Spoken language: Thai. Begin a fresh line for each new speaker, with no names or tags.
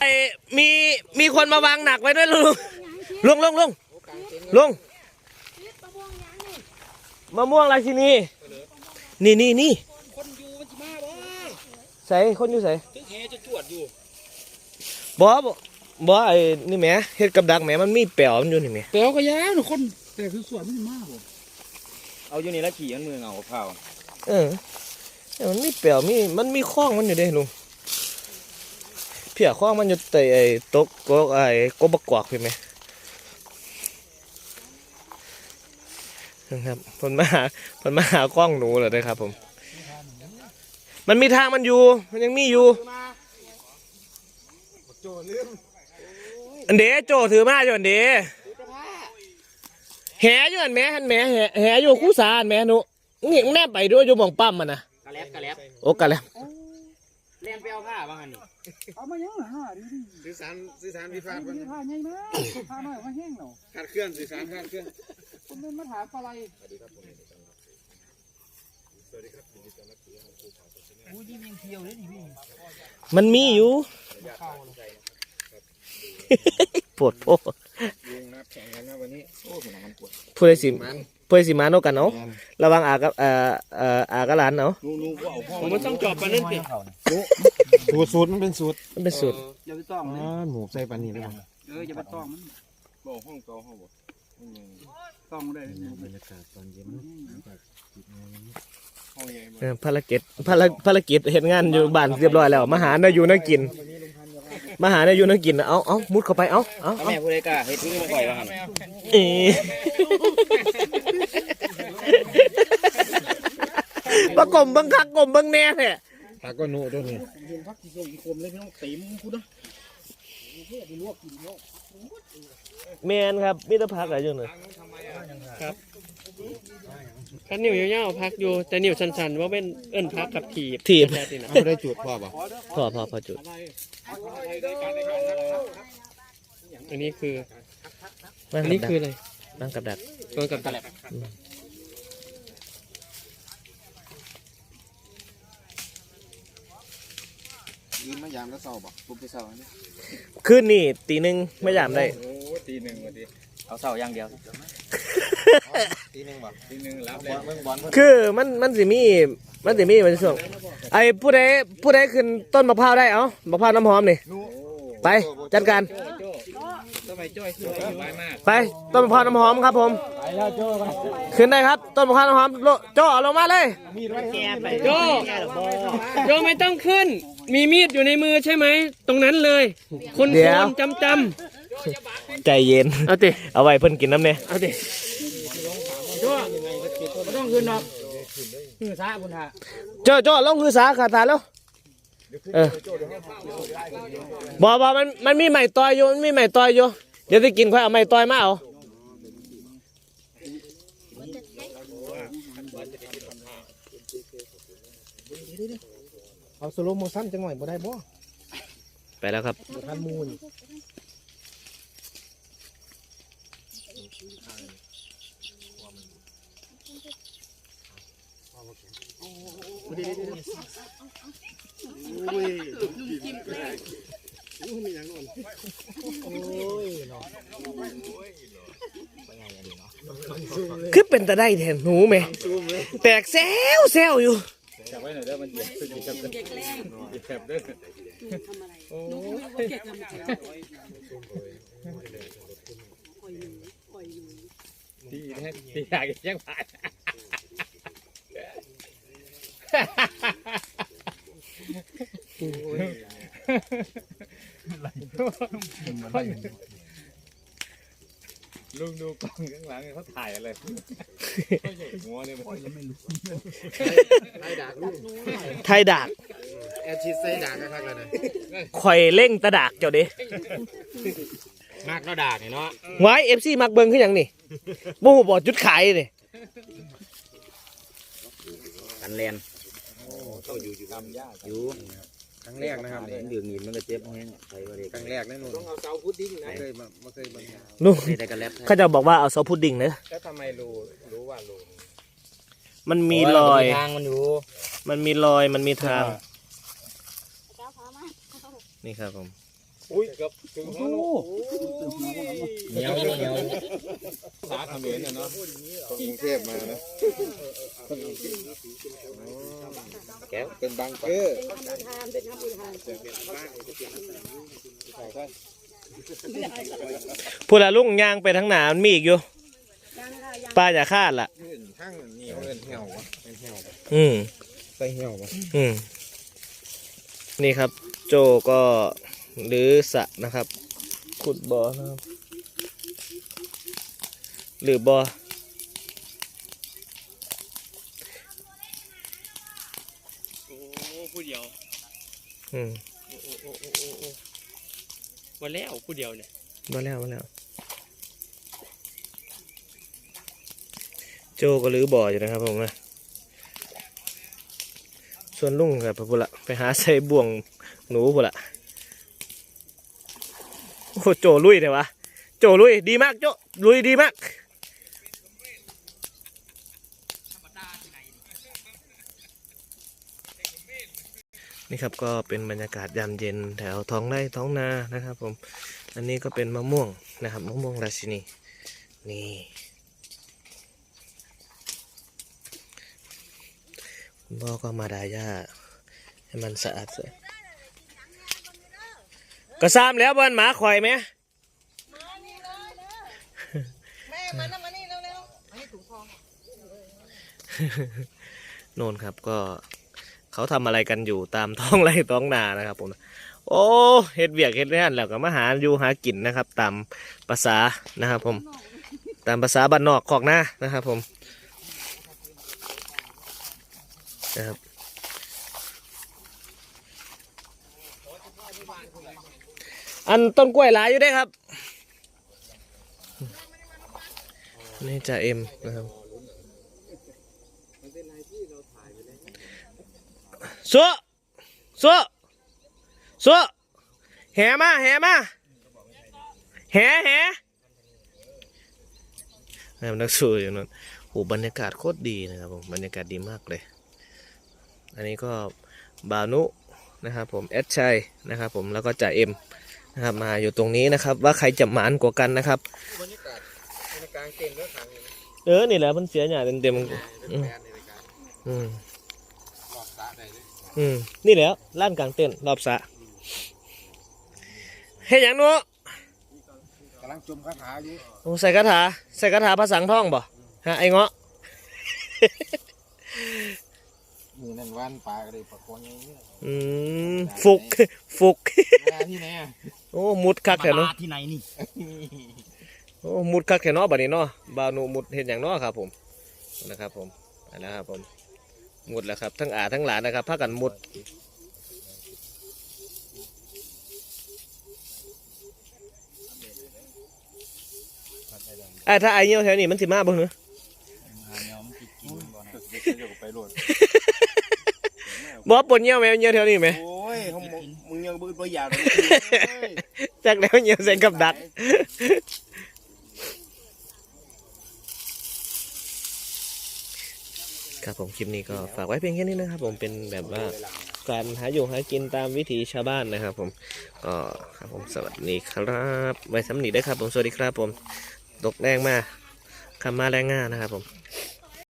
ไอ้มีมีคนมาวางหนักไว้ด้วยลุงลุงลุงลุงลุงมะม่วงราชินีนี่นี่นี่
คนอยู่มันสิมาบ่
ใส่คนอยู่ใส่
ถึงแหจะจวดอยู่
บ่บ่บ่ไอ้นี่แหมเฮ็ดกับดักแหมมันมีแป๋วมันอยู่นี่แหม
แต่ก็ยาวหนูคนแต่คือสวนมันมากบ่
เอาอยู่นี่แล้วขี่มันมือเงาเผา
เออแต่มันมีแป๋วมีมันมีข้องมันอยู่เด้ลุง เพียข้องมันอยู่แต่ไอ้ตกกกไอ้กบบักวากพี่ไหมนะครับเพิ่นมาหาเพิ่นมาหากล้องหนูเหรอครับผม มันมีทางมันอยู่ มันยังมีอยู่อันเดโจถือมาอยู่อันเดแหอยู่อันแม่หันแม่แหแหอยู่คู่สาอันแม่หนูนี่แนบไปด้วยอยู่มองปั๊มมันนะ
กระแลบกระแลบ
โอ้กันแล้ว
เล่นไปเอาผ้าบ้างอันนี้
เอามายังล่ะฮะดิดิ
สื่อสารสื่อสารพิพาท
ดิ
มัน
ดิผ้าใหญ่มากผ้าน้อยมาแห้งเนาะ
ขาดเคลื่อนสื่อสารขาดเคลื่อน
ผมเป็นมาถามอะไร
อู้ยิ่งยิงเที่ยวเลยนี่พี่
มันมีอยู่ปวดโพด
ลุงนับแข่งกันนะวันนี้โอ้เป็นมันปวด
ผู้ใดสิ
มัน
ผู้ใดสิมาโนกันเนาะระวังอากับเอ่อเอ่ออากับหลานเนาะ
ลุงลุงก็เอาพ่อ
ผมมันต้องจอบปานนั่นสิ
สูตรสูตรมันเป็นสูตร
มันเป็นสูตร
อย่าไปต้อง
อ๋อ
เลย
หมูใส่ปานนี้เลย
เอออย่าไปต้องมัน
บอกห้องเก่าห้องบ่
ต้องได้
บรรยากาศตอนเย็นห้องใหญ่
เออภารกิจภารภารกิจเห็นงานอยู่บ้านเรียบร้อยแล้วมาหาเนาอยู่นากินมาหาเนาอยู่นากินน่ะเอาเอามุดเข้าไปเอาเอา
เอา
เอา
แม่ผู้ใดกล้าเฮ็ดที่มาก่อยบ้างอัน
เอ๊ะ มากลมเบังคักกลมเบังแน่แท้
ตาก็หนูตัวนี้
เห็นพักที่ส่งอีกคมเลยพี่น้องเต็มพูดนะ
แมนครับมิตรพักอะไรอยู่เนี่ย
คันนิ้วยาวๆพักอยู่แต่นิ้วชันๆว่าเป็นเอิ้นพักกับถีบ
ถีบ
แท้ๆนะ
เอาได้จุดพ่อบ่
พอพอพอจุด
อันนี้คือ
นั่ง
อัน
กับ
นี้
ดัก
คืออะไร
นั่งกับดัก
ตัวกับตะแลบ
ยืนมายามแล้วเศร้าบ่ปุ๊บไปเศร้าเนี่ย
คืนนี่ตีหนึ่งไม่ยามได้
โอ้ตีหนึ่งวันดี
เอาเสาอย่างเดียว
ตีหนึ่งบ่ตีหนึ่งรับแล้วเมืองบอล
คือมันมันสิมีมันสิมีมันช่วงไอ้ผู้ใดผู้ใดขึ้นต้นมะพร้าวได้เอ้ามะพร้าวน้ำหอมนี่ ไปจัดการ
ทำไมจ้อยขึ้น ไปอยู่ไวมาก
ไปต้นมะพร้าวน้ำหอมครับผมขึ้นได้ครับต้นมะพร้าวน้ำหอมโลโจเอาลงมาเลย
แกไป
โยโยไม่ต้องขึ้น มีมีดอยู่ในมือใช่ไหม ตรงนั้นเลย คน
เดี๋
โค
ยว
นจำจ
ใจเย็นำ
เอาติ
เอาไว้เพิ่นกินน้ำเนี่ย
เอาติ
ไม่ต้องขึ้นหรอกมือซ้ายคุณท่า
โจโจลงคือสาขาดตาแล้ว เออบอกบอกมันมันมีใหม่ต่อยอยู่มันมีใหม่ต่อยอยู่เดี๋ยวจะกินค่อยเอาใหม่ต่อยมาเอา
เอาสโลโมชั่นจังหน่อยบ่ได้บ่
ไปแล้วครับ
ทันมูล
คือเป็นตะได้แทนหนูไหมแตกแซวแซวอยู่
จับไว้หน่อยเด้มันเหยียบขึ้นจับขึ้นเหยียบเด้อ
ที่แท้ที่อยากแย่งผ่าน
ลุงดูกล้องข้างหลังเขาถ่ายอะไรหัวเนี่ยมันไม่รู้ไอ้ด่าลูก
ไทยดาก
แอร์ชีสใส่ด่ากันทักเลยนะ
ข่อยเล่งตะดากเจ้าเด้
มากแล้วด่าเนี่ยเนาะ
ไว้เอฟซีมักเบิงขึ้นอหย่างนี่บ่ฮู้บ่จุดขายนี่
กันแลน
ต้องอยู่อยู่ลำยาก
อยู่
ครั้งแรกนะครับ
เห็นดื่มหินมันก็เจ็บแห้งใส่บริ
ครั้งแรกแน่นอนต้องเอาเสาพุดดิ้งนะเคยมาไม่เคยมา
นู่น
ได้กระแลบ
เขาจะบอกว่าเอาซอสพุดดิ้งเนอะ
แล้วทำไมรู้รู้ว่ารู้
มันมีรอย
ทางมันอยู่
มันมีรอยมันมีทางนี่ครับผม
อุ้ยกับถึง
โอ้
เหนียวอยู่เหนียว
สาเขมรเนี่ยเนาะกรุงเทพมานะ
แก้ว
เป็นบางเก้
พูดละลุงยางไปทั้งหนามันมีอีกอยู่ปลาอย่าคาดล่ะ
ขึ้นทั้งนี่เขาเป็นเหี่ยววะเป็นเหี่ยว
อืม
ใส่เหี่ยววะ
อืมนี่ครับ โจก็ หรือสระนะครับ ขุดบ่อนะครับ หรือบ่อ
โอ้ผู้เดียว
อืม
โอ้โอ้โอ้โอ้โอ้โอ้มาแล้วผู้เดียวเนี่ย
มาแล้วมาแล้ว โจก็หรือบ่ออยู่นะครับผมนะส่วนลุงกับพวกละไปหาใส่บ่วงหนูพวกละ โจลุยเถอะวะโจลุยดีมากโจลุยดีมากนี่ครับก็เป็นบรรยากาศยามเย็นแถวท้องไร่ท้องนานะครับ ผม อันนี้ก็เป็นมะม่วงนะครับมะม่วงราชินีนี่คุณพ่อก็มาดาย่าให้มันสะอาดสวย ก็ซ้ำแล้วบอนหมาข่อยไหม
แม่มานะมานี่เร็วๆอันนี้ถุงทอง
โน่นครับก็เขาทำอะไรกันอยู่ตามท้องไร่ท้องนานะครับผมโอ้เฮ็ดเวียกเฮ็ดงานแล้วก็มาหาอยู่หากินนะครับ ตามภาษานะครับ ผม ตามภาษาบ้านนอกขอกหน้านะครับ ผมนะครับ อันต้นกล้วยหลายอยู่ได้ครับ นี่จ่าเอ็มนะครับสัวสัวสัวแห่มาแห่มาแห่แห่นะครับนักสู้อยู่นั่นโหบรรยากาศโคตรดีนะครับผมบรรยากาศดีมากเลย อันนี้ก็บานุนะครับผมแอดชัยนะครับผมแล้วก็จ่าเอ็ม นะครับ มาอยู่ตรงนี้นะครับ ว่าใครจะหมานกว่ากันนะครับ
บรรยากาศบรรยากาศเก่งก็ขังอยู่นะ
เออนี่แหละมันเสียหยาเต็มเต็มๆ
เป็นแฟนในรายการ
อืม
รอบสระได้เลย
อืมนี่แหล้วล้านกลางเต้นท์รอบสระเฮ้ยอย่างหนู้
กำลังจมคาถาอยู่
โอ้ใส่คาถาใส่คาถาภาษาท่องบ่ฮะไอ้เงาะ
มือนั่นว่านปลาก็เลยประคองอย่างนี้
อืมฟุกฟุก
มาที่ไหนอะ
โอ้มุดคักแถวเนาะ
ที่ไหนนี่
โอ้มุดคักแถวเนาะบัดนี้เนาะบาวหนูมุดเห็นอย่างเนาะครับ ผมนะครับ ผมไปแล้วครับ ผมมุดแล้วครับ ทั้งอาทั้งหลานนะครับพากันมุดไอ้ถ้าไอ้เงี้ยวแถวนี้มันสิมาบ่เหรอ
ไปโหลด
บ่ปนเงี้ยวไหมเงี้ยวแถวนี้ไหม
โอ้ยเขาบอกมึงยังบึ้งยาวเลย
จากแล้วเงี้ยวใส่กับดัก ครับผมคลิปนี้ก็ฝากไว้เพียงแค่นี้นะครับ ผมเป็นแบบว่าการหาอยู่หากินตามวิถีชาวบ้านนะครับ ผมก็ครับผมสวัสดีครับไว้สำนีได้ครับ ผมสวัสดีครับผมตกแรงมากคำมาแรงง่านะครับผม